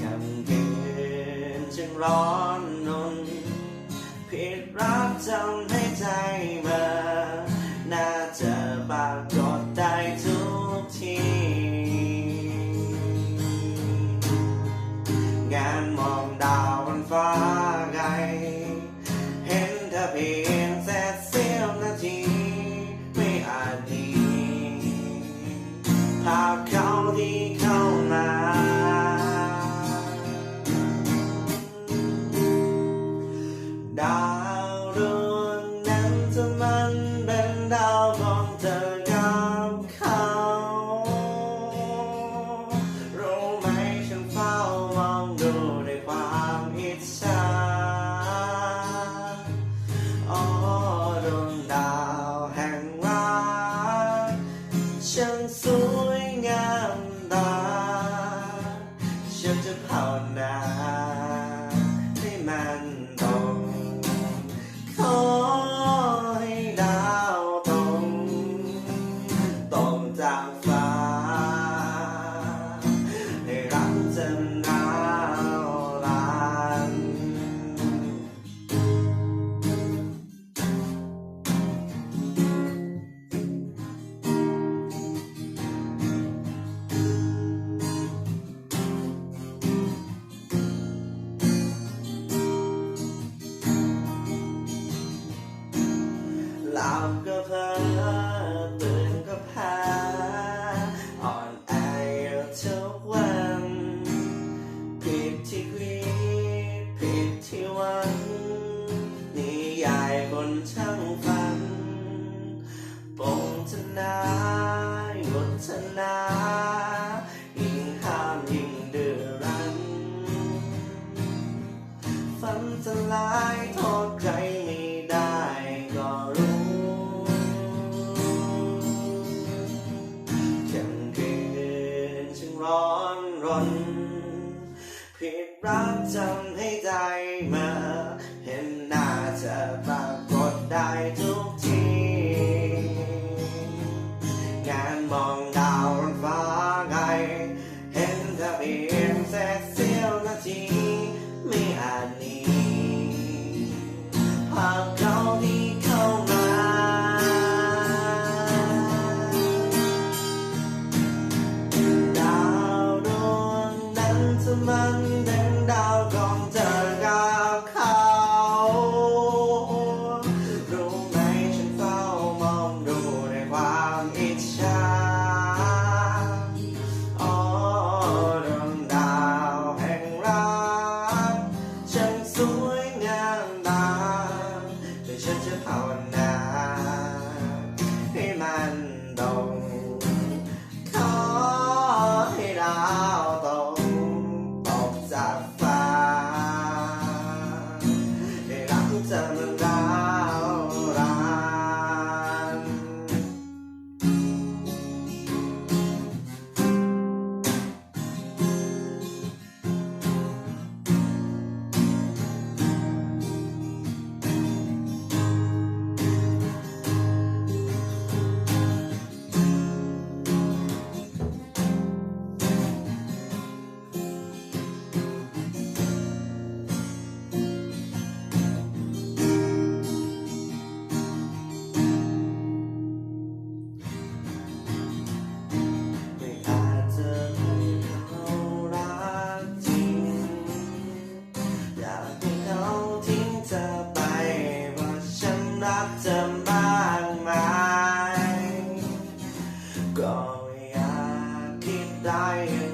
คำเกินจึงร้อนนนผิดรักจำให้ใจเบอน่าจะปรากฏได้ทุกที งานมองดาวบนฟ้าไกล เห็นเธอเพียงแค่เสี้ยวนาที ไม่อาจดีภาพ มันตรง นะยุทนายิ่งห้ามยิ่งเดือรันฝันจะลายโทษใครไม่ได้ก็รู้ค่ำคืนจึงร้อนรนผิดรักจำให้ mang going, I keep dying.